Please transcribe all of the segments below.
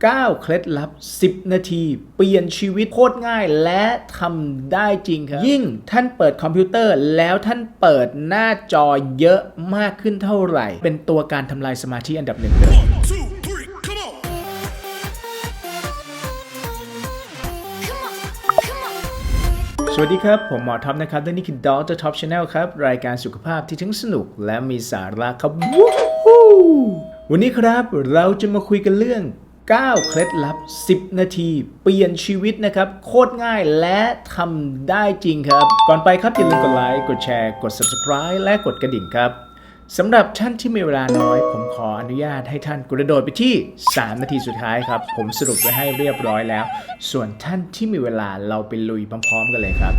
9 เคล็ดลับ 10 นาที เปลี่ยนชีวิตโคตรง่ายและทำได้จริงครับ ยิ่งท่านเปิดคอมพิวเตอร์แล้วท่านเปิดหน้าจอเยอะมากขึ้นเท่าไหร่ เป็นตัวการทำลายสมาธิอันดับหนึ่งเลย One, two, three, come on! Come on, come on. สวัสดีครับ ผมหมอท็อปนะครับและนี่คือ Doctor Top Channel ครับ รายการสุขภาพที่ทั้งสนุกและมีสาระครับวู้ฮู้วันนี้ครับเราจะมาคุยกันเรื่อง 9 เคล็ดลับ 10 นาที เปลี่ยนชีวิตนะครับ โคตรง่ายและทำได้จริงครับ ก่อนไปครับ อย่าลืมกดไลค์กดแชร์ กด Subscribe และกดกระดิ่งครับสำหรับท่านที่มีเวลาน้อย ผมขออนุญาตให้ท่านกระโดดไปที่ 3 นาทีสุดท้ายครับ ผมสรุปไว้ให้เรียบร้อยแล้ว ส่วนท่านที่มีเวลาเราไปลุยพร้อมๆกันเลยครับ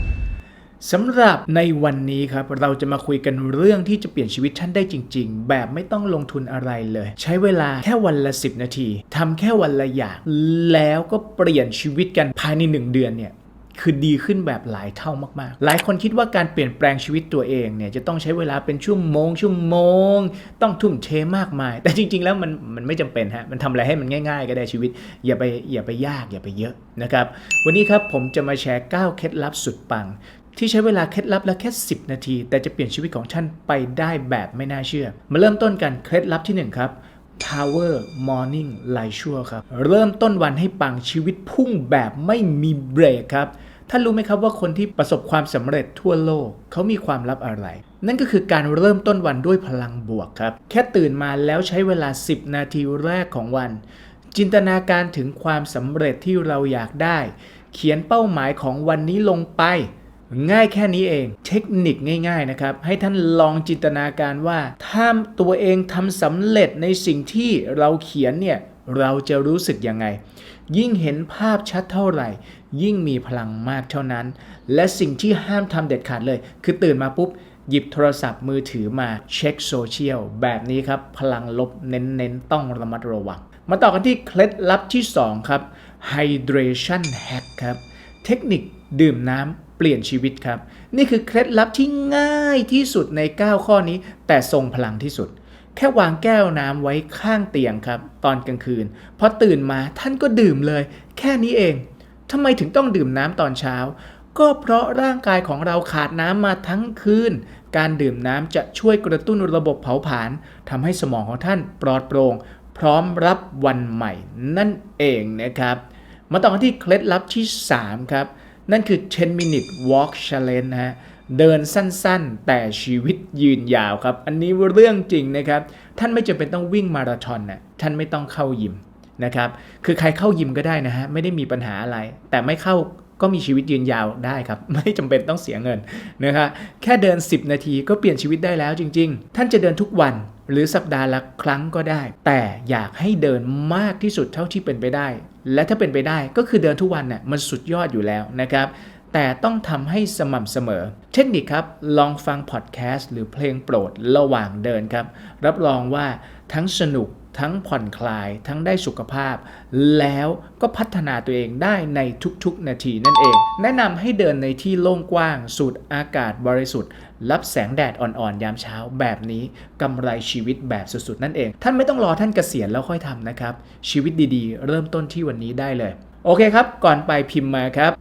สำหรับในวันนี้ครับเราจะมาคุยกันเรื่องที่จะเปลี่ยนชีวิตท่านได้จริง ๆ แบบไม่ต้องลงทุนอะไรเลย ใช้เวลาแค่วันละ 10 นาทีทำแค่วันละอย่าง แล้วก็เปลี่ยนชีวิตกันภายใน 1 เดือนเนี่ยคือดีขึ้นแบบหลายเท่ามากๆ หลายคนคิดว่าการเปลี่ยนแปลงชีวิตตัวเองเนี่ยจะต้องใช้เวลาเป็นชั่วโมง ชั่วโมง ต้องทุ่มเทมากมาย แต่จริง ๆ แล้วมันมันไม่จำเป็นฮะ มันทำอะไรให้มันง่ายๆ ก็ได้ชีวิต อย่าไปอย่าไปยากอย่าไปเยอะนะครับ วันนี้ครับผมจะมาแชร์ 9 เคล็ดลับสุดปัง ที่ใช้เวลาเคล็ดลับละแค่ 10 นาที แต่จะเปลี่ยนชีวิตของท่านไปได้แบบไม่น่าเชื่อ มาเริ่มต้นกันเคล็ดลับที่ 1 ครับ Power Morning Light s u r e ครับ เริ่มต้นวันให้ปังชีวิตพุ่งแบบไม่มีเบรกครับท่านรู้ไหมครับว่าคนที่ประสบความสำเร็จทั่วโลกเขามีความลับอะไร นั่นก็คือการเริ่มต้นวันด้วยพลังบวกครับ แค่ตื่นมาแล้วใช้เวลา 10 นาทีแรกของวัน จินตนาการถึงความสำเร็จที่เราอยากได้ เขียนเป้าหมายของวันนี้ลงไป ง่ายแค่นี้เอง เทคนิคง่ายๆนะครับ ให้ท่านลองจินตนาการว่า ถ้าตัวเองทำสำเร็จในสิ่งที่เราเขียนเนี่ย เราจะรู้สึกยังไง ยิ่งเห็นภาพชัดเท่าไหร่ ยิ่งมีพลังมากเท่านั้น และสิ่งที่ห้ามทำเด็ดขาดเลย คือตื่นมาปุ๊บหยิบโทรศัพท์มือถือมาเช็คโซเชียลแบบนี้ครับ พลังลบเน้นๆ ต้องระมัดระวัง มาต่อกันที่เคล็ดลับที่ 2 ครับ Hydration Hack ครับ เทคนิคดื่มน้ำ ปลี่ยนชีวิตครับ นี่คือเคล็ดลับที่ง่ายที่สุดใน 9 ข้อนี้ แต่ทรงพลังที่สุด แค่วางแก้วน้ำไว้ข้างเตียงครับ ตอนกลางคืนพอตื่นมาท่านก็ดื่มเลย แค่นี้เองทำไมถึงต้องดื่มน้ำตอนเช้า ก็เพราะร่างกายของเราขาดน้ำมาทั้งคืน การดื่มน้ำจะช่วยกระตุ้นระบบเผาผลาญทำให้สมองของท่านปลอดโปร่งพร้อมรับวันใหม่นั่นเองนะครับ มาต่อกันที่เคล็ดลับที่ 3 ครับ นั่นคือ 10 minute walk challenge นะฮะ เดินสั้นๆ แต่ชีวิตยืนยาวครับ อันนี้เรื่องจริงนะครับ ท่านไม่จำเป็นต้องวิ่งมาราธอนนะท่านไม่ต้องเข้ายิมนะครับ คือใครเข้ายิมก็ได้นะฮะ ไม่ได้มีปัญหาอะไร แต่ไม่เข้าก็มีชีวิตยืนยาวได้ครับ ไม่จำเป็นต้องเสียเงินนะครับแค่เดิน 10 นาทีก็เปลี่ยนชีวิตได้แล้วจริง ๆ ท่านจะเดินทุกวัน หรือสัปดาห์ละครั้งก็ได้ แต่อยากให้เดินมากที่สุดเท่าที่เป็นไปได้ และถ้าเป็นไปได้ก็คือเดินทุกวันน่ะมันสุดยอดอยู่แล้วนะครับแต่ต้องทำให้สม่ำเสมอเทคนิคครับ ลองฟังพอดแคสต์หรือเพลงโปรดระหว่างเดินครับ รับรองว่าทั้งสนุกทั้งผ่อนคลาย ทั้งได้สุขภาพ แล้วก็พัฒนาตัวเองได้ในทุกๆ นาทีนั่นเอง แนะนำให้เดินในที่โล่งกว้าง สูดอากาศบริสุทธิ์ รับแสงแดดอ่อนๆ ยามเช้าแบบนี้กำไรชีวิตแบบสุดๆ นั่นเอง ท่านไม่ต้องรอท่านเกษียณแล้วค่อยทำนะครับ ชีวิตดีๆ เริ่มต้นที่วันนี้ได้เลย โอเคครับ ก่อนไปพิมพ์มาครับ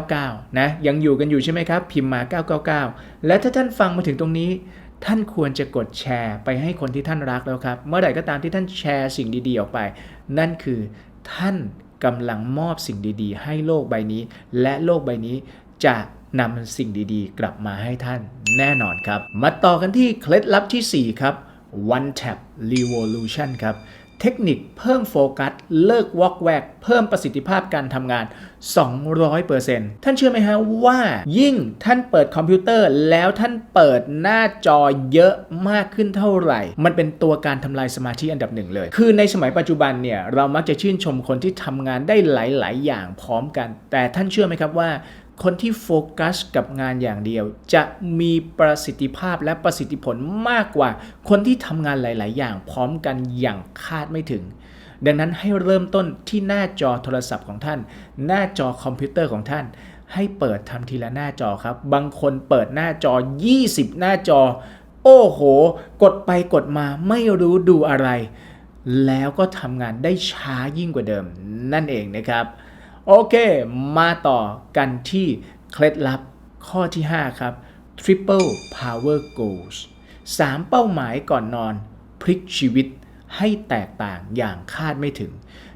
999 นะ ยังอยู่กันอยู่ใช่ไหมครับ พิมพ์มา 999 และถ้าท่านฟังมาถึงตรงนี้ท่านควรจะกดแชร์ไปให้คนที่ท่านรักแล้วครับ เมื่อไหร่ก็ตามที่ท่านแชร์สิ่งดีๆ ออกไป นั่นคือท่านกำลังมอบสิ่งดีๆ ให้โลกใบนี้ และโลกใบนี้จะ นำสิ่งดีๆ กลับมาให้ท่านแน่นอนครับ มาต่อกันที่เคล็ดลับที่ 4 ครับ One Tap Revolution ครับ เทคนิคเพิ่มโฟกัส เลิกวอกแวก เพิ่มประสิทธิภาพการทำงาน 200%ท่านเชื่อไหมฮะว่า ยิ่งท่านเปิดคอมพิวเตอร์แล้วท่านเปิดหน้าจอเยอะมากขึ้นเท่าไหร่ มันเป็นตัวการทำลายสมาธิอันดับหนึ่งเลย คือในสมัยปัจจุบันเนี่ย เรามักจะชื่นชมคนที่ทำงานได้หลาย ๆ อย่างพร้อมกัน แต่ท่านเชื่อไหมครับว่า คนที่โฟกัสกับงานอย่างเดียว จะมีประสิทธิภาพและประสิทธิผลมากกว่า คนที่ทำงานหลาย ๆ อย่างพร้อมกันอย่างคาดไม่ถึง ดังนั้นให้เริ่มต้นที่หน้าจอโทรศัพท์ของท่าน หน้าจอคอมพิวเตอร์ของท่าน ให้เปิดทำทีละหน้าจอครับ บางคนเปิดหน้าจอ 20 หน้าจอ โอ้โห กดไปกดมาไม่รู้ดูอะไร แล้วก็ทำงานได้ช้ายิ่งกว่าเดิม นั่นเองนะครับ โอเค มาต่อกันที่เคล็ดลับข้อที่ 5 ครับ Triple Power Goals 3 เป้าหมายก่อนนอน พลิกชีวิตให้แตกต่างอย่างคาดไม่ถึง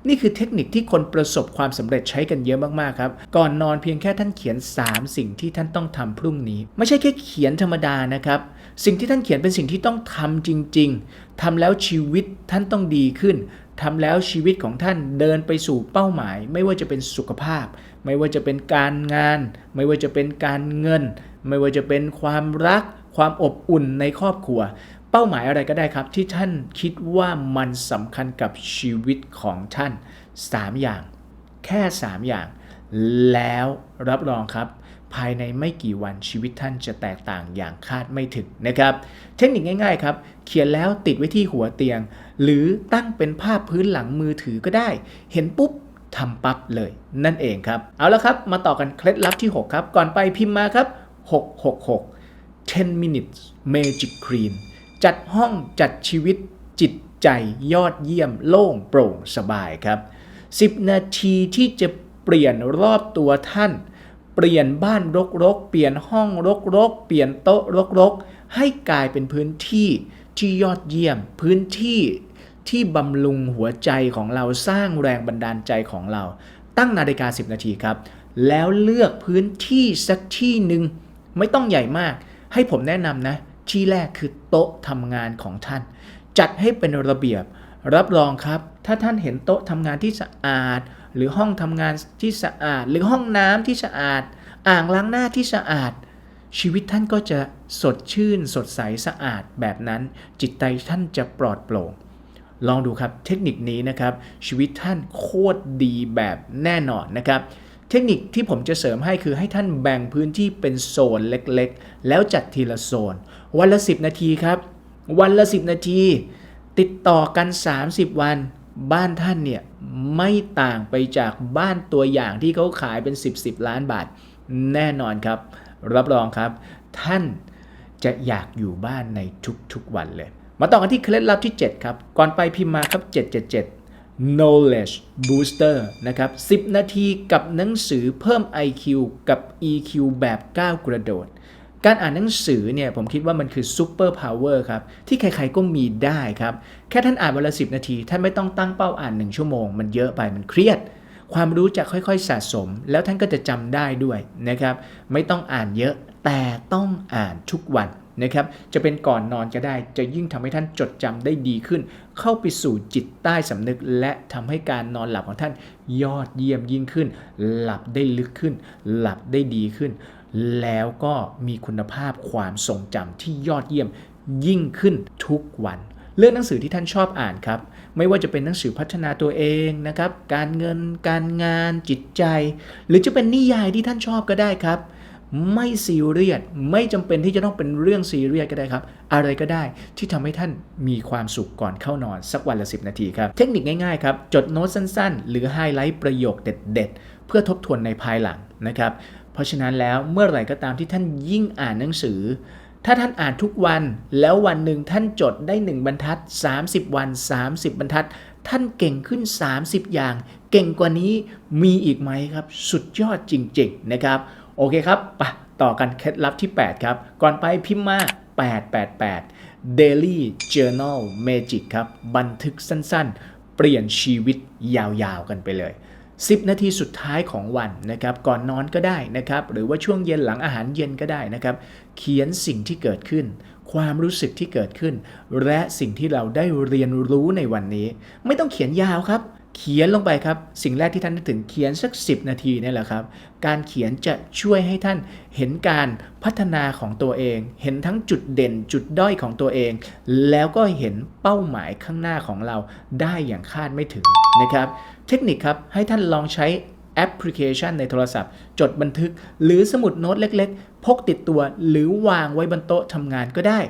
นี่คือเทคนิคที่คนประสบความสำเร็จใช้กันเยอะมากๆครับ ก่อนนอนเพียงแค่ท่านเขียน 3 สิ่งที่ท่านต้องทำพรุ่งนี้ ไม่ใช่แค่เขียนธรรมดานะครับ สิ่งที่ท่านเขียนเป็นสิ่งที่ต้องทำจริง ๆทำแล้วชีวิตท่านต้องดีขึ้น ทำแล้วชีวิตของท่านเดินไปสู่เป้าหมาย ไม่ว่าจะเป็นสุขภาพ ไม่ว่าจะเป็นการงาน ไม่ว่าจะเป็นการเงิน ไม่ว่าจะเป็นความรัก ความอบอุ่นในครอบครัว เป้าหมายอะไรก็ได้ครับ ที่ท่านคิดว่ามันสำคัญกับชีวิตของท่าน 3 อย่าง แค่ 3 อย่าง แล้วรับรองครับ ภายในไม่กี่วันชีวิตท่านจะแตกต่างอย่างคาดไม่ถึงนะครับ เทคนิคง่าย ๆ ครับ เขียนแล้วติดไว้ที่หัวเตียง หรือตั้งเป็นภาพพื้นหลังมือถือก็ได้ เห็นปุ๊บทำปั๊บเลย นั่นเองครับ เอาละครับมาต่อกันเคล็ดลับที่ 6 ครับ ก่อนไปพิมพ์มาครับ 666 10 minutes magic clean จัดห้องจัดชีวิตจิตใจยอดเยี่ยมโล่งโปร่งสบายครับ 10 นาทีที่จะเปลี่ยนรอบตัวท่าน เปลี่ยนบ้านรกๆ เปลี่ยนห้องรกๆ เปลี่ยนโต๊ะรกๆ ให้กลายเป็นพื้นที่ ที่ยอดเยี่ยม พื้นที่ที่บำรุงหัวใจของเราสร้างแรงบันดาลใจของเรา ตั้งนาฬิกา 10 นาทีครับ แล้วเลือกพื้นที่สักที่หนึ่งไม่ต้องใหญ่มาก ให้ผมแนะนำนะ ที่แรกคือโต๊ะทำงานของท่าน จัดให้เป็นระเบียบ รับรองครับ ถ้าท่านเห็นโต๊ะทำงานที่สะอาด หรือห้องทำงานที่สะอาด หรือห้องน้ำที่สะอาด อ่างล้างหน้าที่สะอาด ชีวิตท่านก็จะสดชื่น สดใสสะอาดแบบนั้น จิตใจท่านจะปลอดโปร่ง ลองดูครับเทคนิคนี้นะครับ ชีวิตท่านโคตรดีแบบแน่นอนนะครับ เทคนิคที่ผมจะเสริมให้คือให้ท่านแบ่งพื้นที่เป็นโซนเล็กๆ แล้วจัดทีละโซน วันละ 10 นาทีครับ วันละ 10 นาที ติดต่อกัน 30 วันบ้านท่านเนี่ยไม่ต่างไปจากบ้านตัวอย่างที่เขาขายเป็น 10 10ล้านบาท แน่นอนครับ รับรองครับ ท่านจะอยากอยู่บ้านในทุกๆวันเลย มาต่อกันที่เคล็ดลับที่ 7 ครับ ก่อนไปพิมพ์มาครับ 777 knowledge booster นะครับ 10 นาทีกับหนังสือเพิ่ม IQ กับ EQ แบบก้าวกระโดด การอ่านหนังสือเนี่ยผมคิดว่ามันคือซูเปอร์พาวเวอร์ครับ ที่ใครๆก็มีได้ครับ แค่ท่านอ่านวันละ 10 นาที ท่านไม่ต้องตั้งเป้าอ่าน 1 ชั่วโมง มันเยอะไปมันเครียด ความรู้จะค่อยๆสะสม แล้วท่านก็จะจำได้ด้วยนะครับ ไม่ต้องอ่านเยอะแต่ต้องอ่านทุกวันนะครับ จะเป็นก่อนนอนก็ได้ จะยิ่งทำให้ท่านจดจำได้ดีขึ้น เข้าไปสู่จิตใต้สำนึก และทำให้การนอนหลับของท่านยอดเยี่ยมยิ่งขึ้น หลับได้ลึกขึ้น หลับได้ดีขึ้น แล้วก็มีคุณภาพความทรงจำที่ยอดเยี่ยมยิ่งขึ้นทุกวัน เลือกหนังสือที่ท่านชอบอ่านครับ ไม่ว่าจะเป็นหนังสือพัฒนาตัวเองนะครับ การเงิน การงาน จิตใจ หรือจะเป็นนิยายที่ท่านชอบก็ได้ครับ ไม่ซีเรียส ไม่จำเป็นที่จะต้องเป็นเรื่องซีเรียสก็ได้ครับ อะไรก็ได้ที่ทำให้ท่านมีความสุขก่อนเข้านอนสักวันละ 10 นาทีครับ เทคนิคง่ายๆครับ จดโน้ตสั้นๆ หรือไฮไลท์ประโยคเด็ด ๆ เพื่อทบทวนในภายหลังนะครับ เพราะฉะนั้นแล้วเมื่อไหร่ก็ตามที่ท่านยิ่งอ่านหนังสือ ถ้าท่านอ่านทุกวันแล้ววันหนึ่งท่านจดได้ 1 บรรทัด 30 วัน 30 บรรทัด ท่านเก่งขึ้น 30 อย่าง เก่งกว่านี้มีอีกไหมครับ สุดยอดจริง ๆ นะครับ โอเคครับไปะต่อกันเคล็ดลับที่ 8 ครับ ก่อนไปพิมพ์มา 888 Daily Journal Magic ครับ บันทึกสั้นๆ เปลี่ยนชีวิตยาวๆกันไปเลย 10 นาทีสุดท้ายของวันนะครับก่อนนอนก็ได้นะครับหรือว่าช่วงเย็นหลังอาหารเย็นก็ได้นะครับเขียนสิ่งที่เกิดขึ้น ความรู้สึกที่เกิดขึ้น และสิ่งที่เราได้เรียนรู้ในวันนี้ ไม่ต้องเขียนยาวครับ เขียนลงไปครับ สิ่งแรกที่ท่านนึกถึงเขียนสัก 10 นาทีนี่แหละครับ การเขียนจะช่วยให้ท่านเห็นการพัฒนาของตัวเอง เห็นทั้งจุดเด่นจุดด้อยของตัวเอง แล้วก็เห็นเป้าหมายข้างหน้าของเราได้อย่างคาดไม่ถึงนะครับ เทคนิคครับให้ท่านลองใช้แอปพลิเคชันในโทรศัพท์ จดบันทึก หรือสมุดโน้ตเล็ก ๆ พกติดตัว หรือวางไว้บนโต๊ะทำงานก็ได้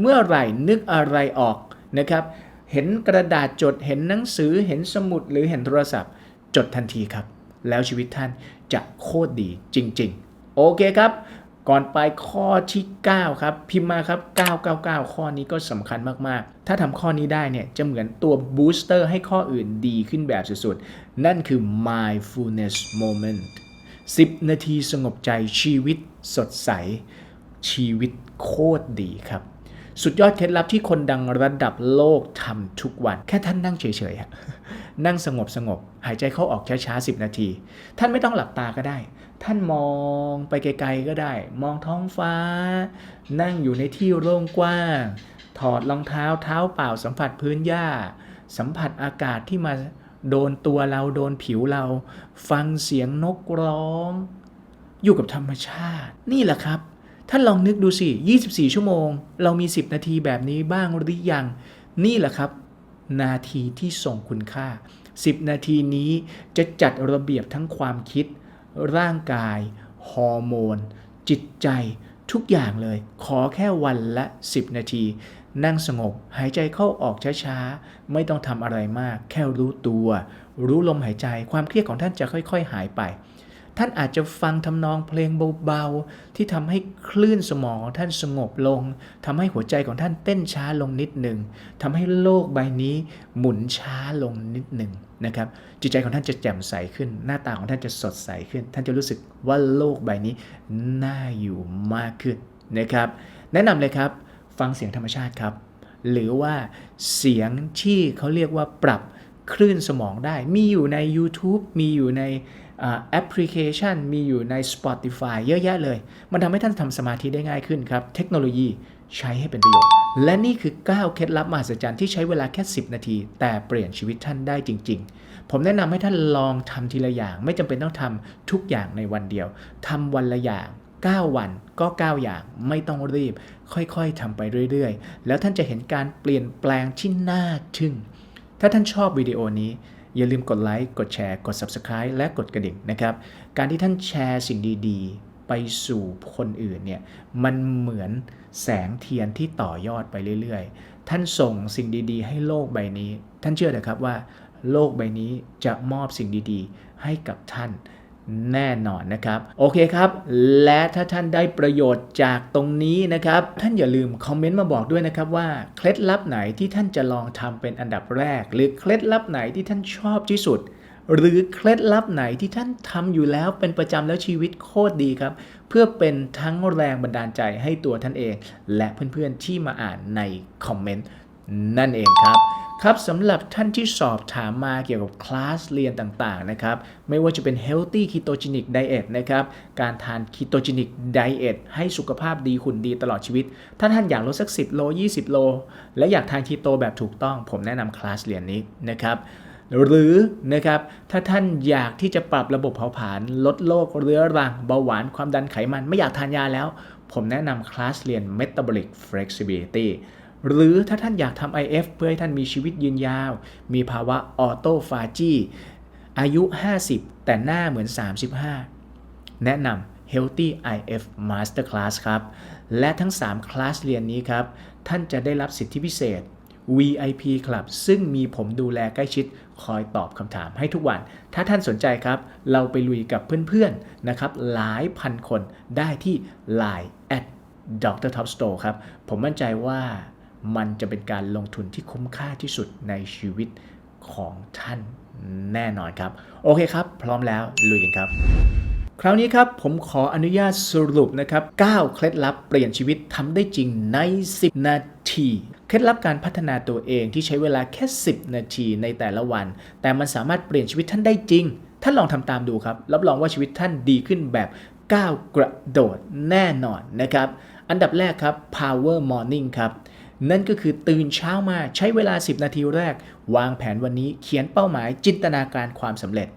เมื่อไหร่นึกอะไรออกนะครับ เห็นกระดาษจด เห็นหนังสือ เห็นสมุด หรือเห็นโทรศัพท์ จดทันทีครับ แล้วชีวิตท่านจะโคตรดีจริง ๆ โอเคครับ ก่อนไปข้อที่ 9 ครับ พิมพ์มาครับ 999 ข้อนี้ก็สำคัญมาก ๆ ถ้าทำข้อนี้ได้เนี่ย จะเหมือนตัวบูสเตอร์ให้ข้ออื่นดีขึ้นแบบสุด ๆ นั่นคือ mindfulness moment 10 นาทีสงบใจชีวิตสดใส ชีวิตโคตรดีครับ สุดยอดเคล็ดลับที่คนดังระดับโลกทำทุกวัน แค่ท่านนั่งเฉยๆนั่งสงบสงบๆหายใจเข้าออกช้าๆ10 นาที ท่านไม่ต้องหลับตาก็ได้ ท่านมองไปไกลๆก็ได้ มองท้องฟ้า นั่งอยู่ในที่โล่งกว้าง ถอดรองเท้าเท้าเปล่าสัมผัสพื้นหญ้า สัมผัสอากาศที่มาโดนตัวเราโดนผิวเรา ฟังเสียงนกร้อง อยู่กับธรรมชาติ นี่แหละครับ ท่านลองนึกดูสิ 24 ชั่วโมง เรามี 10 นาทีแบบนี้บ้างหรือยัง นี่แหละครับ นาทีที่ส่งคุณค่า 10 นาทีนี้จะจัดระเบียบทั้งความคิด ร่างกาย ฮอร์โมน จิตใจ ทุกอย่างเลย ขอแค่วันละ 10 นาที นั่งสงบ หายใจเข้าออกช้าๆ ไม่ต้องทำอะไรมาก แค่รู้ตัว รู้ลมหายใจ ความเครียดของท่านจะค่อย ๆ หายไป ท่านอาจจะฟังทำนองเพลงเบาๆ ที่ทำให้คลื่นสมองท่านสงบลงทำให้หัวใจของท่านเต้นช้าลงนิดหนึ่งทำให้โลกใบนี้หมุนช้าลงนิดหนึ่งนะครับ จิตใจของท่านจะแจ่มใสขึ้น หน้าตาของท่านจะสดใสขึ้น ท่านจะรู้สึกว่าโลกใบนี้น่าอยู่มากขึ้นนะครับ แนะนำเลยครับ ฟังเสียงธรรมชาติครับ หรือว่าเสียงที่เขาเรียกว่าปรับคลื่นสมองได้ มีอยู่ใน YouTube มีอยู่ใน แอปพลิเคชันมีอยู่ใน Spotify เยอะแยะเลย มันทำให้ท่านทำสมาธิได้ง่ายขึ้นครับ เทคโนโลยีใช้ให้เป็นประโยชน์ และนี่คือ 9 เคล็ดลับมหัศจรรย์ที่ใช้เวลาแค่ 10 นาที แต่เปลี่ยนชีวิตท่านได้จริง ๆ ผมแนะนำให้ท่านลองทำทีละอย่าง ไม่จำเป็นต้องทำทุกอย่างในวันเดียวทำวันละอย่าง 9 วันก็ 9 อย่างไม่ต้องรีบ ค่อยๆทำไปเรื่อย ๆ แล้วท่านจะเห็นการเปลี่ยนแปลงที่น่าทึ่ง ถ้าท่านชอบวิดีโอนี้ อย่าลืมกดไลค์ กดแชร์ กด Subscribe และกดกระดิ่งนะครับ การที่ท่านแชร์สิ่งดีๆ ไปสู่คนอื่นเนี่ย มันเหมือนแสงเทียนที่ต่อยอดไปเรื่อยๆ ท่านส่งสิ่งดีๆ ให้โลกใบนี้ ท่านเชื่อเถอะครับว่า โลกใบนี้จะมอบสิ่งดีๆ ให้กับท่าน แน่นอนนะครับ โอเคครับ และถ้าท่านได้ประโยชน์จากตรงนี้นะครับ ท่านอย่าลืมคอมเมนต์มาบอกด้วยนะครับว่า เคล็ดลับไหนที่ท่านจะลองทำเป็นอันดับแรก หรือเคล็ดลับไหนที่ท่านชอบที่สุด หรือเคล็ดลับไหนที่ท่านทำอยู่แล้วเป็นประจำแล้วชีวิตโคตรดีครับ เพื่อเป็นทั้งแรงบันดาลใจให้ตัวท่านเอง และเพื่อนๆที่มาอ่านในคอมเมนต์นั่นเองครับ ครับสำหรับท่านที่สอบถามมาเกี่ยวกับคลาสเรียนต่างๆนะครับไม่ว่าจะเป็น Healthy Ketogenic Diet นะครับการทาน Ketogenic Diet ให้สุขภาพดีหุ่นดีตลอดชีวิต ถ้าท่านอยากลดสัก 10 โล 20 โล และอยากทานคีโตแบบถูกต้อง ผมแนะนำคลาสเรียนนี้นะครับหรือนะครับถ้าท่านอยากที่จะปรับระบบเผาผลาญลดโรคเรื้อรังเบาหวานความดันไขมันไม่อยากทานยาแล้ว ผมแนะนำคลาสเรียน Metabolic Flexibility หรือถ้าท่านอยากทำ IF เพื่อให้ท่านมีชีวิตยืนยาว มีภาวะออโตฟาจีอายุ 50 แต่หน้าเหมือน 35 แนะนำ Healthy IF Masterclass ครับ และทั้ง 3 คลาสเรียนนี้ครับ ท่านจะได้รับสิทธิพิเศษ VIP Club ซึ่งมีผมดูแลใกล้ชิดคอยตอบคำถามให้ทุกวัน ถ้าท่านสนใจครับ เราไปลุยกับเพื่อนๆนะครับ หลายพันคนได้ที่ Line at Dr. Top Store ครับ ผมมั่นใจว่า มันจะเป็นการลงทุนที่คุ้มค่าที่สุดในชีวิตของท่านแน่นอนครับ โอเคครับ พร้อมแล้วลุยกันครับ คราวนี้ครับผมขออนุญาตสรุปนะครับ 9 เคล็ดลับเปลี่ยนชีวิตทำได้จริงใน 10 นาที เคล็ดลับการพัฒนาตัวเองที่ใช้เวลาแค่ 10 นาทีในแต่ละวัน แต่มันสามารถเปลี่ยนชีวิตท่านได้จริง ท่านลองทำตามดูครับ รับรองว่าชีวิตท่านดีขึ้นแบบก้าวกระโดดแน่นอนนะครับ อันดับแรกครับ power morning ครับ นั่นก็คือตื่นเช้ามาใช้เวลา 10 นาทีแรก วางแผนวันนี้เขียนเป้าหมายจินตนาการความสำเร็จ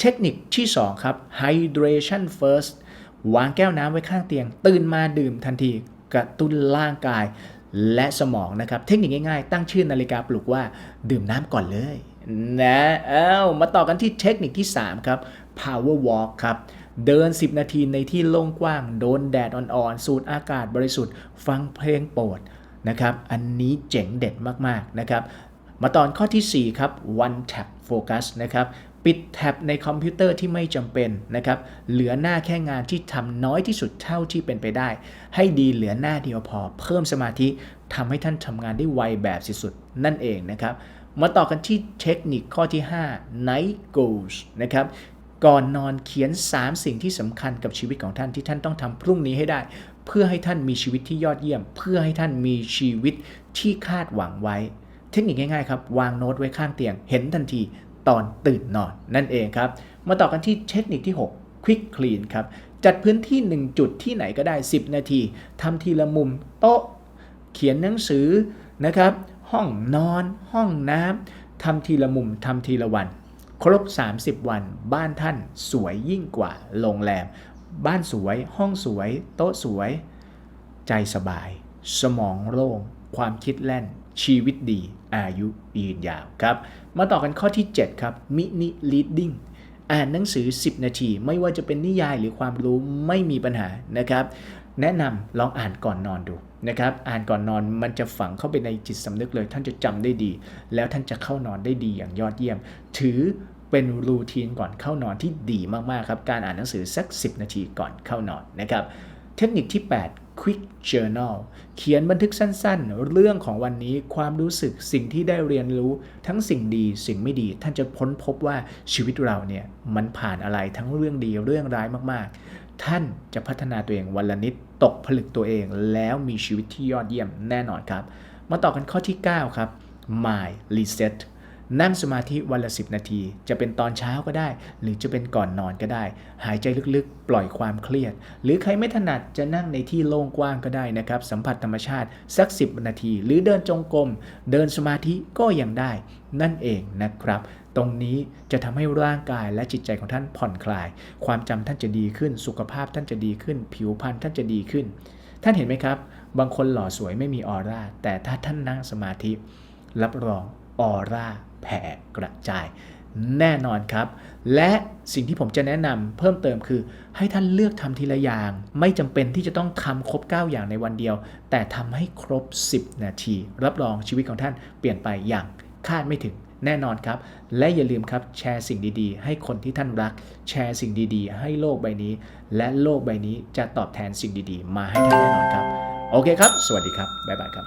เทคนิคที่ 2 ครับ hydration first วางแก้วน้ำไว้ข้างเตียง ตื่นมาดื่มทันทีกระตุ้นร่างกายและสมองนะครับ เทคนิคง่ายๆ ตั้งชื่อนาฬิกาปลุกว่าดื่มน้ำก่อนเลยนะเอ้ามาต่อกันที่เทคนิคที่ 3 ครับ power walk ครับ เดิน 10 นาทีในที่โล่งกว้าง โดนแดดอ่อนๆ สูดอากาศบริสุทธิ์ ฟังเพลงโปรด นะครับ อันนี้เจ๋งเด็ดมากๆนะครับ มาตอนข้อที่ 4 ครับ one tap focus นะครับ ปิดแท็บในคอมพิวเตอร์ที่ไม่จำเป็นนะครับ เหลือหน้าแค่งานที่ทำน้อยที่สุดเท่าที่เป็นไปได้ ให้ดีเหลือหน้าเดียวพอ เพิ่มสมาธิทำให้ท่านทำงานได้ไวแบบสุดๆนั่นเองนะครับ มาต่อกันที่เทคนิคข้อที่ 5 night goals นะครับก่อนนอนเขียน 3 สิ่งที่สำคัญกับชีวิตของท่านที่ท่านต้องทำพรุ่งนี้ให้ได้ เพื่อให้ท่านมีชีวิตที่ยอดเยี่ยม เพื่อให้ท่านมีชีวิตที่คาดหวังไว้ เทคนิคง่ายๆครับวางโน้ตไว้ข้างเตียง เห็นทันทีตอนตื่นนอนนั่นเองครับ มาต่อกันที่เทคนิคที่ 6 quick clean ครับ จัดพื้นที่ 1 จุดที่ไหนก็ได้ 10 นาทีทำทีละมุมโต๊ะ เขียนหนังสือนะครับ ห้องนอน ห้องน้ำทำทีละมุมทำทีละวัน ครบ 30 วัน บ้านท่านสวยยิ่งกว่าโรงแรม บ้านสวย ห้องสวย โต๊ะสวย ใจสบาย สมองโล่ง ความคิดแล่น ชีวิตดี อายุยืนยาวครับ มาต่อกันข้อที่ 7 ครับ มินิ reading อ่านหนังสือ 10 นาที ไม่ว่าจะเป็นนิยายหรือความรู้ไม่มีปัญหานะครับ แนะนำลองอ่านก่อนนอนดูนะครับ อ่านก่อนนอนมันจะฝังเข้าไปในจิตสำนึกเลย ท่านจะจำได้ดี แล้วท่านจะเข้านอนได้ดีอย่างยอดเยี่ยม ถือ เป็นรูทีนก่อนเข้านอนที่ดีมากๆครับการอ่านหนังสือสัก 10 นาทีก่อนเข้านอนนะครับเทคนิคที่ 8 Quick Journal เขียนบันทึกสั้นๆ เรื่องของวันนี้ความรู้สึกสิ่งที่ได้เรียนรู้ทั้งสิ่งดีสิ่งไม่ดี ท่านจะพ้นพบว่าชีวิตเราเนี่ยมันผ่านอะไรทั้งเรื่องดีเรื่องร้ายมากๆ ท่านจะพัฒนาตัวเองวันละนิดตกผลึกตัวเอง แล้วมีชีวิตที่ยอดเยี่ยมแน่นอนครับ มาต่อกันข้อที่ 9 ครับ My Reset นั่งสมาธิวันละ 10 นาที จะเป็นตอนเช้าก็ได้ หรือจะเป็นก่อนนอนก็ได้ หายใจลึกๆ ปล่อยความเครียด หรือใครไม่ถนัดจะนั่งในที่โล่งกว้างก็ได้นะครับ สัมผัสธรรมชาติสัก 10 นาที หรือเดินจงกรมเดินสมาธิก็ยังได้ นั่นเองนะครับ ตรงนี้จะทำให้ร่างกายและจิตใจของท่านผ่อนคลาย ความจำท่านจะดีขึ้น สุขภาพท่านจะดีขึ้น ผิวพรรณท่านจะดีขึ้น ท่านเห็นไหมครับ บางคนหล่อสวยไม่มีออร่าแต่ถ้าท่านนั่งสมาธิ รับรอง ออร่าแผ่กระจาย แน่นอนครับ และสิ่งที่ผมจะแนะนำเพิ่มเติมคือ ให้ท่านเลือกทำทีละอย่าง ไม่จำเป็นที่จะต้องทำครบ 9 อย่างในวันเดียว แต่ทำให้ครบ 10 นาที รับรองชีวิตของท่านเปลี่ยนไปอย่างคาดไม่ถึงแน่นอนครับ และอย่าลืมครับแชร์สิ่งดีๆ ให้คนที่ท่านรัก แชร์สิ่งดีๆ ให้โลกใบนี้ และโลกใบนี้จะตอบแทนสิ่งดีๆ มาให้ท่านแน่นอนครับ โอเคครับ สวัสดีครับ บ๊ายบายครับ